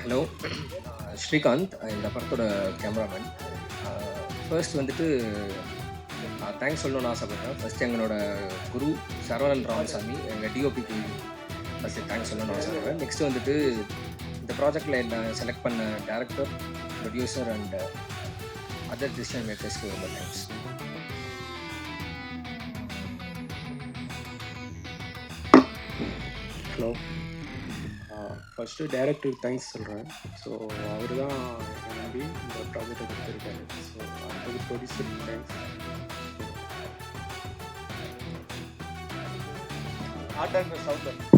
Hello Srikanth இந்த படத்தோட cameraman first வந்துட்டு uh, தேங்க்ஸ் சொல்லணும்னு ஆசைப்பட்றேன் ஃபர்ஸ்ட் எங்களோட குரு சரவணன் ராமசாமி எங்கள் டிஓபிக்கு ஃபஸ்ட்டு தேங்க்ஸ் சொல்லணும்னு ஆசைப்பட்றேன் நெக்ஸ்ட் வந்துட்டு ப்ராஜெக்டில் என்ன செலக்ட் பண்ண director producer and other decision மேக்கர்ஸ்க்கு ரொம்ப தேங்க்ஸ் ஹலோ ஃபஸ்ட்டு டைரக்டருக்கு தேங்க்ஸ் சொல்கிறேன் ஸோ அவர் தான் நம்பி இந்த ப்ராஜெக்டை கொடுத்துருக்காரு. ஸோ அடுத்தது ப்ரொடியூசருக்கு தேங்க்ஸ் இப்போ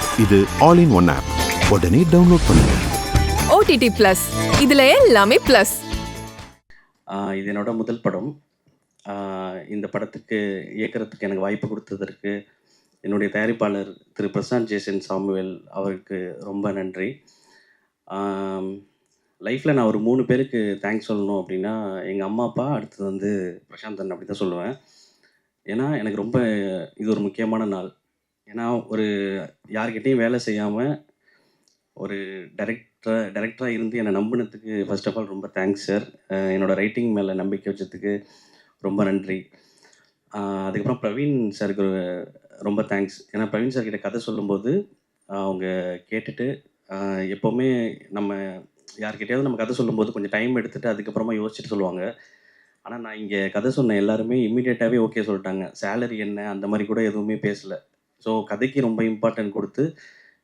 இது ஆல் இன் ஒன் ஆப் உடனே டவுன்லோட் பண்ணுங்க. ஓடிடி பிளஸ் இதுல எல்லாமே பிளஸ் இது என்னோட முதல் படம். இந்த படத்துக்கு இயக்குறதுக்கு எனக்கு வாய்ப்பு கொடுத்ததற்கு என்னுடைய தயாரிப்பாளர் திரு பிரசாந்த் ஜேசன் சாமுவேல் அவருக்கு ரொம்ப நன்றி. லைஃப்பில் நான் ஒரு மூணு பேருக்கு தேங்க்ஸ் சொல்லணும் அப்படின்னா எங்கள் அம்மா அப்பா அடுத்தது வந்து பிரசாந்தன் அப்படி தான் சொல்லுவேன். ஏன்னா எனக்கு ரொம்ப இது ஒரு முக்கியமான நாள். ஏன்னா ஒரு யார்கிட்டையும் வேலை செய்யாமல் ஒரு டைரக்டராக டைரக்டராக இருந்து என்னை நம்பினத்துக்கு ஃபர்ஸ்ட் ஆஃப் ஆல் ரொம்ப தேங்க்ஸ் சார் என்னோடய ரைட்டிங் மேலே நம்பிக்கை வச்சதுக்கு ரொம்ப நன்றி. அதுக்கப்புறம் பிரவீன் சாருக்கு ரொம்ப தேங்க்ஸ் ஏன்னா பிரவீன் சார்கிட்ட கதை சொல்லும்போது அவங்க கேட்டுட்டு எப்போவுமே நம்ம யார்கிட்டயாவது நம்ம கதை சொல்லும்போது கொஞ்சம் டைம் எடுத்துகிட்டு அதுக்கப்புறமா யோசிச்சுட்டு சொல்லுவாங்க. ஆனால் நான் இங்கே கதை சொன்ன எல்லாருமே இம்மிடியேட்டாகவே ஓகே சொல்லிட்டாங்க. சேலரி என்ன அந்த மாதிரி கூட எதுவுமே பேசலை. ஸோ கதைக்கு ரொம்ப இம்பார்ட்டன்ட் கொடுத்து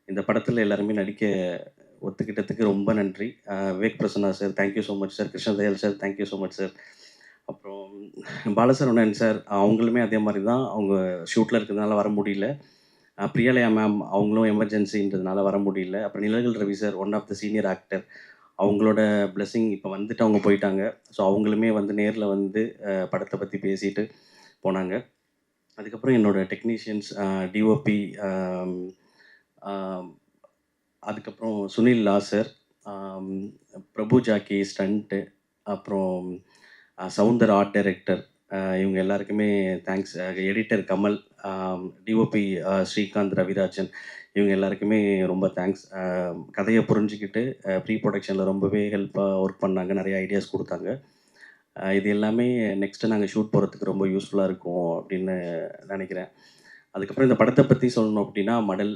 இந்த படத்தில் எல்லாருமே நடிக்க ஒத்துக்கிட்டதுக்கு ரொம்ப நன்றி. Vivek Prasanna sir thank you so much sir Krishnadayal sir thank you so much sir அப்புறம் பாலசரவணன் சார் அவங்களுமே அதே மாதிரி தான். அவங்க ஷூட்டில் இருக்கிறதுனால வர முடியல. பிரியாலயா மேம் அவங்களும் எமர்ஜென்சின்றதுனால வர முடியல. அப்புறம் Nizhalgal Ravi sir one of the senior actor அவங்களோட பிளெஸிங் இப்போ வந்துட்டு அவங்க போயிட்டாங்க. ஸோ அவங்களுமே வந்து நேரில் வந்து படத்தை பற்றி பேசிட்டு போனாங்க. அதுக்கப்புறம் என்னோட டெக்னீஷியன்ஸ் டிஓபி அதுக்கப்புறம் சுனில் லாசர் பிரபு ஜாக்கி ஸ்டண்ட்டு அப்புறம் சவுந்தர் ஆர்ட் டைரக்டர் இவங்க எல்லாருக்குமே thanks editor Kamal DOP Srikanth Ravirajan இவங்க எல்லாருக்குமே ரொம்ப தேங்க்ஸ் கதையை புரிஞ்சுக்கிட்டு ப்ரீ ப்ரொடக்ஷனில் ரொம்பவே ஹெல்ப்பாக ஒர்க் பண்ணாங்க நிறைய ஐடியாஸ் கொடுத்தாங்க. இது எல்லாமே நெக்ஸ்ட்டு நாங்கள் ஷூட் போகிறதுக்கு ரொம்ப யூஸ்ஃபுல்லாக இருக்கும் அப்படின்னு நினைக்கிறேன். அதுக்கப்புறம் இந்த படத்தை பற்றி சொல்லணும் அப்படின்னா மடல்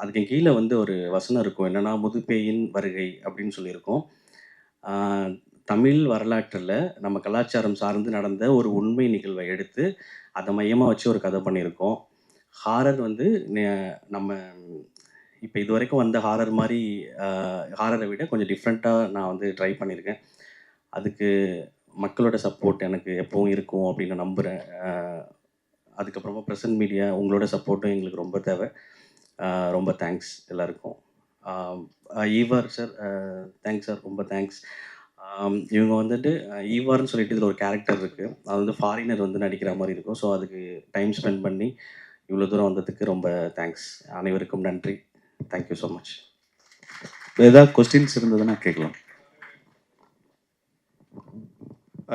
அதுக்கு கீழே வந்து ஒரு வசனம் இருக்கும். என்னென்னா முதுப்பேயின் வருகை அப்படின்னு சொல்லியிருக்கோம். தமிழ் வரலாற்றில் நம்ம கலாச்சாரம் சார்ந்து நடந்த ஒரு உண்மை நிகழ்வை எடுத்து அதை மையமாக வச்சு ஒரு கதை பண்ணியிருக்கோம். ஹாரர் வந்து நம்ம இப்போ இது வரைக்கும் வந்த ஹாரர் மாதிரி ஹாரரை விட கொஞ்சம் டிஃப்ரெண்ட்டாக நான் வந்து ட்ரை பண்ணியிருக்கேன். அதுக்கு மக்களோட சப்போர்ட் எனக்கு எப்பவும் இருக்கும் அப்படின்னு நம்புகிறேன் அதுக்கப்புறமா ப்ரெசன்ட் மீடியா உங்களோட சப்போர்ட்டும் எங்களுக்கு ரொம்ப தேவை. ரொம்ப தேங்க்ஸ் எல்லாருக்கும். ஈவார் சார் தேங்க்ஸ் சார் ரொம்ப தேங்க்ஸ் இவங்க வந்துட்டு ஈவார்னு சொல்லிட்டு இதில் ஒரு கேரக்டர் இருக்குது அது வந்து ஃபாரினர் வந்து நடிக்கிற மாதிரி இருக்கும். ஸோ அதுக்கு டைம் ஸ்பெண்ட் பண்ணி இவ்வளோ தூரம் வந்ததுக்கு ரொம்ப தேங்க்ஸ் அனைவருக்கும் நன்றி. தேங்க்யூ ஸோ மச் ஏதாவது கொஸ்டின்ஸ் இருந்ததுன்னா கேட்கலாம்.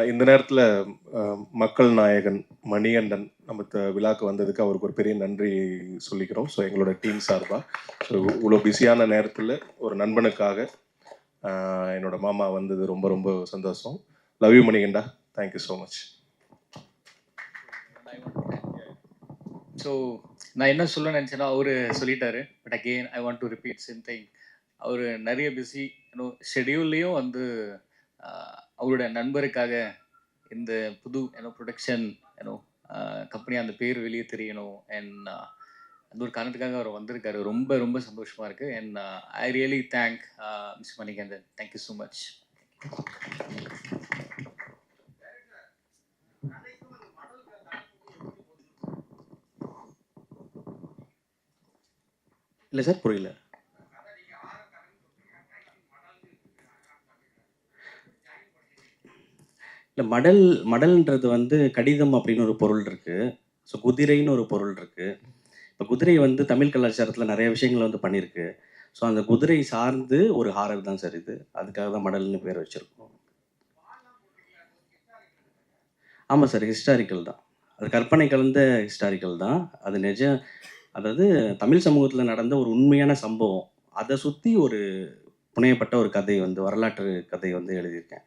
இந்த நேரத்தில் மக்கள் நாயகன் மணிகண்டன் நம்ம விழாக்கு வந்ததுக்கு அவருக்கு ஒரு பெரிய நன்றி சொல்லிக்கிறோம். ஸோ எங்களோட டீம் சார்பாக ஸோ இவ்வளோ பிஸியான நேரத்தில் ஒரு நண்பனுக்காக என்னோட மாமா வந்தது ரொம்ப ரொம்ப சந்தோஷம். Love you Manikanta. Thank you so much so நான் என்ன சொல்ல நினச்சேன்னா அவரு சொல்லிட்டாரு. But again I want to repeat same thing அவர் நிறைய பிஸி ஷெடியூல்லையும் வந்து அவருடைய நண்பருக்காக இந்த புது ஏன்னோ ப்ரொடக்ஷன் ஏன்னோ கம்பெனி அந்த பேர் வெளியே தெரியணும். அண்ட் அந்த ஒரு காரணத்துக்காக அவர் வந்திருக்காரு. ரொம்ப ரொம்ப சந்தோஷமாக இருக்குது and I really thank miss Manikandan thank you so much இல்லை சார் புரியல. இல்லை மடல் மடல்ன்றது வந்து கடிதம் அப்படின்னு ஒரு பொருள் இருக்குது ஸோ குதிரைன்னு ஒரு பொருள் இருக்குது இப்போ குதிரை வந்து தமிழ் கலாச்சாரத்தில் நிறைய விஷயங்கள் வந்து பண்ணியிருக்கு ஸோ அந்த குதிரை சார்ந்து ஒரு ஹாரர் தான் சார் இது. அதுக்காக தான் மடல்னு பேர் வச்சுருக்கோம். ஆமாம் சார் ஹிஸ்டாரிக்கல் தான். அது கற்பனை கலந்த ஹிஸ்டாரிக்கல் தான். அது நிஜ அதாவது தமிழ் சமூகத்தில் நடந்த ஒரு உண்மையான சம்பவம். அதை சுற்றி ஒரு புனையப்பட்ட ஒரு கதை வந்து வரலாற்று கதை வந்து எழுதியிருக்கேன்.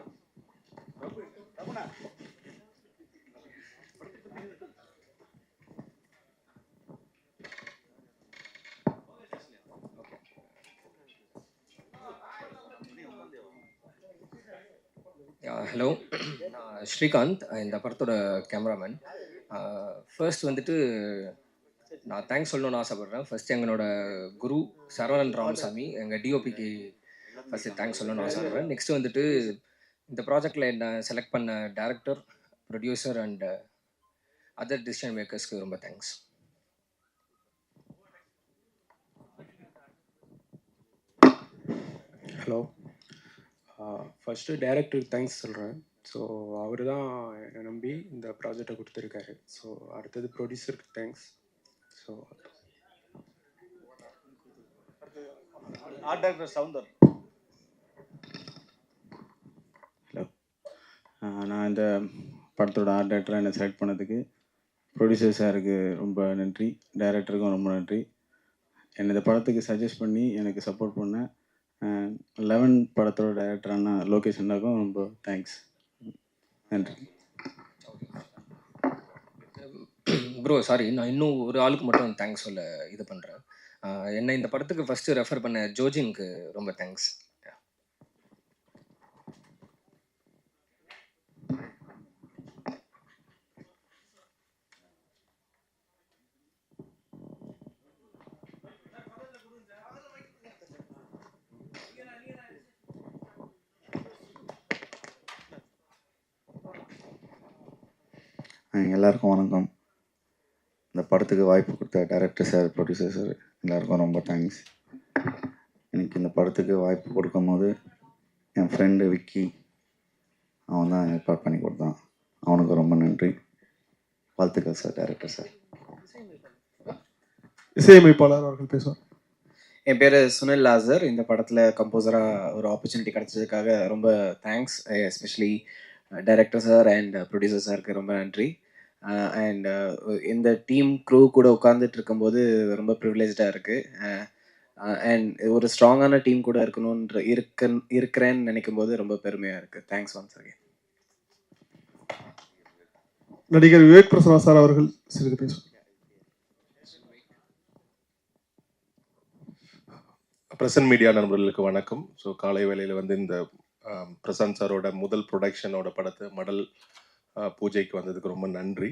ஹலோ நான் ஸ்ரீகாந்த் இந்த படத்தோட கேமராமேன் ஃபர்ஸ்ட் uh, வந்துட்டு நான் தேங்க்ஸ் சொல்லணும்னு ஆசைப்பட்றேன். ஃபர்ஸ்ட் எங்களோட குரு சரவணன் ராமசாமி எங்கள் டிஓபிக்கு ஃபஸ்ட்டு தேங்க்ஸ் சொல்லணும்னு ஆசைப்பட்றேன். நெக்ஸ்ட் வந்துட்டு இந்த ப்ராஜெக்டில் என்ன செலக்ட் பண்ண director producer and other decision மேக்கர்ஸ்க்கு ரொம்ப தேங்க்ஸ் ஹலோ ஃபஸ்ட்டு டைரக்டருக்கு தேங்க்ஸ் சொல்கிறேன் ஸோ அவர் தான் என்னை நம்பி இந்த ப்ராஜெக்டை கொடுத்துருக்காரு. ஸோ அடுத்தது ப்ரொடியூசருக்கு thanks so art director Soundar. Hello நான் இந்த படத்தோட ஆர்ட் டைரக்டராக என்னை செலக்ட் பண்ணதுக்கு ப்ரொடியூசர் சாருக்கு ரொம்ப நன்றி. டைரக்டருக்கும் ரொம்ப நன்றி. என்னை இந்த படத்துக்கு சஜஸ்ட் பண்ணி எனக்கு சப்போர்ட் பண்ண லெவன் படத்தோட டேரக்டரான லோகேஷ் அண்ணாக்கும் ரொம்ப தேங்க்ஸ் நன்றி. ப்ரோ சாரி நான் இன்னும் ஒரு ஆளுக்கு மட்டும் தேங்க்ஸ் சொல்ல இது பண்ணுறேன் என்னை இந்த படத்துக்கு ஃபஸ்ட்டு ரெஃபர் பண்ண ஜோஜின்க்கு ரொம்ப தேங்க்ஸ் எல்லாருக்கும் வணக்கம். இந்த படத்துக்கு வாய்ப்பு கொடுத்த டைரக்டர் சார் ப்ரொடியூசர் சார் எல்லாருக்கும் ரொம்ப தேங்க்ஸ் எனக்கு இந்த படத்துக்கு வாய்ப்பு கொடுக்கும் போது என் ஃப்ரெண்டு விக்கி அவன் தான் ஏற்பாடு பண்ணி கொடுத்தான். அவனுக்கு ரொம்ப நன்றி. வாழ்த்துக்கள் சார் டைரக்டர் சார் இசையமைப்பாளர் அவர்கள் பேசுவார். என் பேர் சுனில் லாசர். இந்த படத்தில் கம்போசராக ஒரு ஆப்பர்ச்சுனிட்டி கிடைச்சதுக்காக ரொம்ப thanks especially director sir and producer சாருக்கு ரொம்ப நன்றி. அண்ட் இந்த டீம் க்ரூ கூட உட்காந்துட்டு இருக்கும்போது ரொம்ப ப்ரிவிலேஜாக இருக்குது அண்ட் ஒரு ஸ்ட்ராங்கான டீம் கூட இருக்கணுன்ற இருக்க இருக்கிறேன்னு நினைக்கும் போது ரொம்ப பெருமையாக இருக்குது தேங்க்ஸ் ஒன்ஸ் அகேன் நடிகர் விவேக் பிரசன்னா சார் அவர்கள் சிறிது பேசுவார் பிரசன்ட் மீடியா நண்பர்களுக்கு வணக்கம். ஸோ காலை வேளையில் வந்து இந்த பிரசாந்த் சாரோட முதல் ப்ரொடக்ஷனோட படத்தை மடல் பூஜைக்கு வந்ததுக்கு ரொம்ப நன்றி.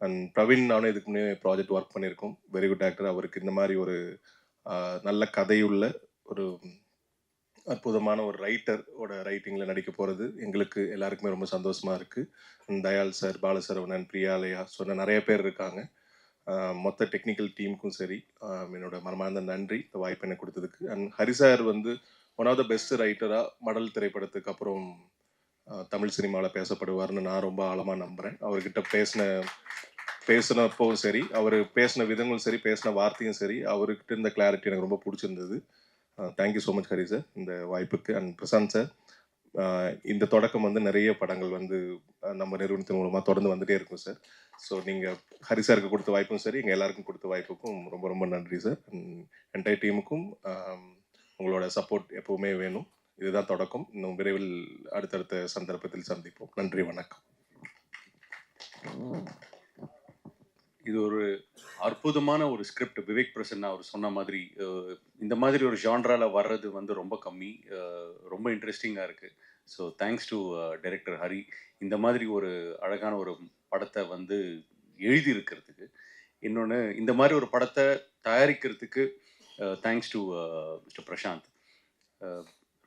அண்ட் பிரவீன் நானும் இதுக்கு முன்னே ப்ராஜெக்ட் ஒர்க் பண்ணியிருக்கோம். வெரி குட் ஆக்டர் அவருக்கு இந்த மாதிரி ஒரு நல்ல கதையுள்ள ஒரு அற்புதமான ஒரு ரைட்டரோட ரைட்டிங்கில் நடிக்க போகிறது எங்களுக்கு எல்லாருக்குமே ரொம்ப சந்தோஷமாக இருக்குது தயால் சார் பாலசரவணன் பிரியாலயா சொன்ன நிறைய பேர் இருக்காங்க. மொத்த டெக்னிக்கல் டீமுக்கும் சரி என்னோட மனமார்ந்த நன்றி. இந்த வாய்ப்பு எனக்கு கொடுத்ததுக்கு. அண்ட் ஹரி சார் வந்து ஒன் ஆஃப் த பெஸ்ட் ரைட்டராக மடல் திரைப்படத்துக்கு அப்புறம் தமிழ் சினிமாவில் பேசப்படுவார்னு நான் ரொம்ப ஆழமாக நம்புகிறேன் அவர்கிட்ட பேசின பேசினப்பவும் சரி அவர் பேசின விதங்களும் சரி பேசின வார்த்தையும் சரி அவர்கிட்ட இருந்த கிளாரிட்டி எனக்கு ரொம்ப பிடிச்சிருந்தது. Thank you so much Hari sir இந்த வாய்ப்புக்கு. அண்ட் பிரசாந்த் சார் இந்த தொடக்கம் வந்து நிறைய படங்கள் வந்து நம்ம நிறுவனத்தின் மூலமாக தொடர்ந்து வந்துகிட்டே இருக்கும் சார் ஸோ நீங்கள் ஹரி சாருக்கு கொடுத்த வாய்ப்பும் சரி எங்கள் எல்லாருக்கும் கொடுத்த வாய்ப்புக்கும் ரொம்ப ரொம்ப நன்றி சார் என்டையர் டீமுக்கும் உங்களோட சப்போர்ட் எப்பவுமே வேணும். இதுதான் தொடக்கம். இன்னும் விரைவில் அடுத்தடுத்த சந்தர்ப்பத்தில் சந்திப்போம். நன்றி வணக்கம். இது ஒரு அற்புதமான ஒரு ஸ்கிரிப்ட் விவேக் பிரசன்னா அவர் சொன்ன மாதிரி இந்த மாதிரி ஒரு ஜான்ரால வர்றது வந்து ரொம்ப கம்மி. ரொம்ப இன்ட்ரெஸ்டிங்காக இருக்குது so thanks to director Hari. இந்த மாதிரி ஒரு அழகான ஒரு படத்தை வந்து எழுதி இருக்கிறதுக்கு இன்னொன்று இந்த மாதிரி ஒரு படத்தை தயாரிக்கிறதுக்கு தேங்க்ஸ் டு மிஸ்டர் பிரசாந்த்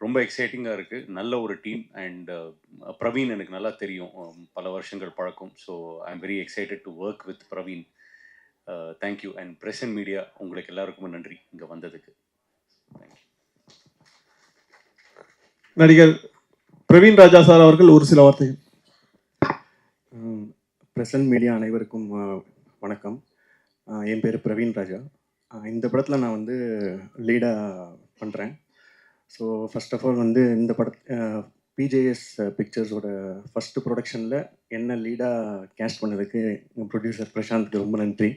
ரொம்ப எக்ஸைட்டிங்காக இருக்குது நல்ல ஒரு டீம் அண்ட் பிரவீன் எனக்கு நல்லா தெரியும். அஹ், பல வருஷங்கள் பழக்கம். So I am very excited to work with Praveen thank you and present media உங்களுக்கு எல்லாருக்குமே நன்றி. இங்கே வந்ததுக்கு. நடிகர் பிரவீன் ராஜா சார் அவர்கள் ஒரு சில வார்த்தைகள். ப்ரெசன்ட் மீடியா அனைவருக்கும் அஹ், வணக்கம். என் பேர் பிரவீன் ராஜா. இந்த படத்தில் நான் வந்து லீடாக பண்ணுறேன் ஸோ ஃபர்ஸ்ட் ஆஃப் ஆல் வந்து இந்த பட பிஜேஎஸ் பிக்சர்ஸோட ஃபஸ்ட்டு ப்ரொடக்ஷனில் என்ன லீடாக கேஸ்ட் பண்ணதுக்கு எங்கள் ப்ரொடியூசர் பிரசாந்த்க்கு ரொம்ப நன்றி.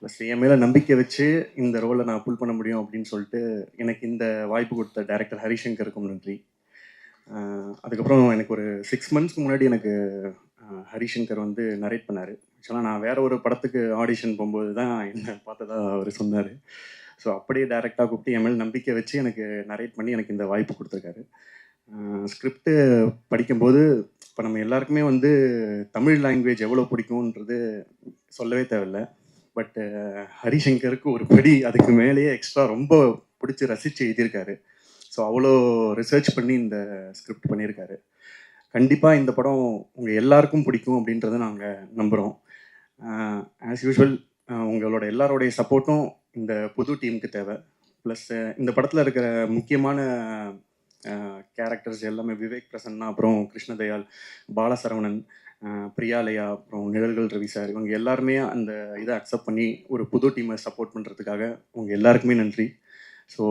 ப்ளஸ் என் மேலே நம்பிக்கை வச்சு இந்த ரோலை நான் புல் பண்ண முடியும் அப்படின்னு சொல்லிட்டு எனக்கு இந்த வாய்ப்பு கொடுத்த டைரக்டர் ஹரிசங்கருக்கும் நன்றி. அதுக்கப்புறம் எனக்கு ஒரு சிக்ஸ் மந்த்ஸ்க்கு முன்னாடி எனக்கு ஹரிசங்கர் வந்து நரேட் பண்ணார். ஆக்சுவலாக நான் வேற ஒரு படத்துக்கு ஆடிஷன் போகும்போது தான் என்ன பார்த்ததா அவர் சொன்னார். ஸோ அப்படியே டேரெக்டாக கூப்பிட்டு என் மேல் நம்பிக்கை வச்சு எனக்கு நரேட் பண்ணி எனக்கு இந்த வாய்ப்பு கொடுத்துருக்காரு. ஸ்கிரிப்டு படிக்கும்போது இப்போ நம்ம எல்லாருக்குமே வந்து தமிழ் லாங்குவேஜ் எவ்வளோ பிடிக்கும்ன்றது சொல்லவே தேவையில்லை. பட்டு ஹரிசங்கருக்கு ஒரு படி அதுக்கு மேலேயே எக்ஸ்ட்ரா ரொம்ப பிடிச்சி ரசித்து எழுதியிருக்காரு. ஸோ அவ்வளோ ரிசர்ச் பண்ணி இந்த ஸ்கிரிப்ட் பண்ணியிருக்காரு. கண்டிப்பாக இந்த படம் உங்கள் எல்லாருக்கும் பிடிக்கும் அப்படின்றத நாங்கள் நம்புகிறோம் ஆஸ் யூஷுவல் உங்களோட எல்லாரோடைய சப்போர்ட்டும் இந்த புது டீமுக்கு தேவை. ப்ளஸ் இந்த படத்தில் இருக்கிற முக்கியமான கேரக்டர்ஸ் எல்லாமே விவேக் பிரசன்னா அப்புறம் கிருஷ்ணதயால் பாலசரவணன் பிரியாலயா அப்புறம் நிழல்கள் ரவி சார் இவங்க எல்லாருமே அந்த இதை அக்செப்ட் பண்ணி ஒரு புது டீமை சப்போர்ட் பண்ணுறதுக்காக உங்கள் எல்லாருக்குமே நன்றி. So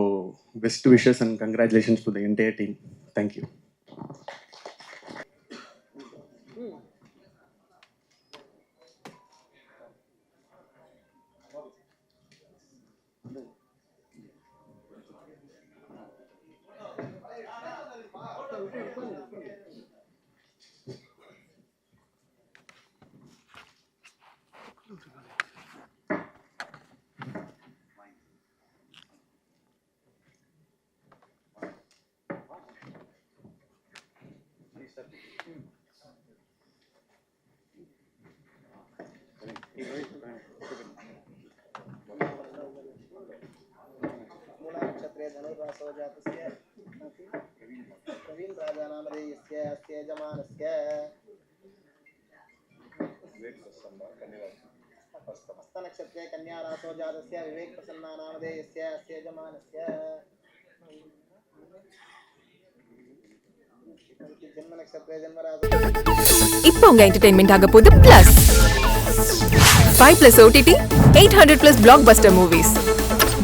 best wishes and congratulations to the entire team thank you मूलानक्षत्रे धनुर्वासो जातस्य प्रवीण राजा नामधेयस्य अस्य यजमानस्य हस्तनक्षत्रे कन्यारासो जातस्य विवेक प्रसन्ना नामधेयस्य अस्य यजमानस्य जन्मनक्षत्रे जन्मरासो இப்போ உங்க என்டர்டைன்மெண்ட் ஆக போகுது plus five plus OTT eight hundred plus blockbuster movies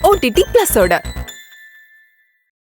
OTT பிளஸோட